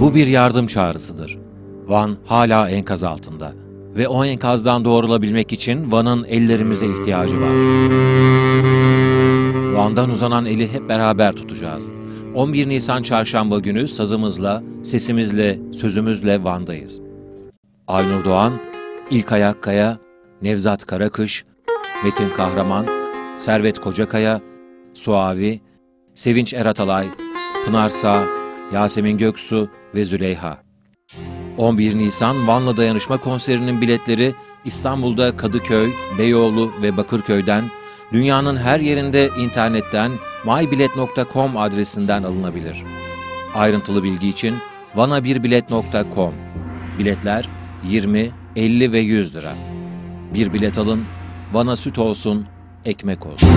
Bu bir yardım çağrısıdır. Van hala enkaz altında ve o enkazdan doğrulabilmek için Van'ın ellerimize ihtiyacı var. Van'dan uzanan eli hep beraber tutacağız. 11 Nisan çarşamba günü sazımızla, sesimizle, sözümüzle Van'dayız. Aynur Doğan, İlkay Akkaya, Nevzat Karakış, Metin Kahraman, Servet Kocakaya, Suavi, Sevinç Eratalay, Pınar Sağ, Yasemin Göksu ve Züleyha. 11 Nisan Van'la Dayanışma konserinin biletleri İstanbul'da Kadıköy, Beyoğlu ve Bakırköy'den, dünyanın her yerinde internetten mybilet.com adresinden alınabilir. Ayrıntılı bilgi için vanabirbirbilet.com Biletler 20, 50 ve 100 lira. Bir bilet alın, Van'a süt olsun, ekmek olsun.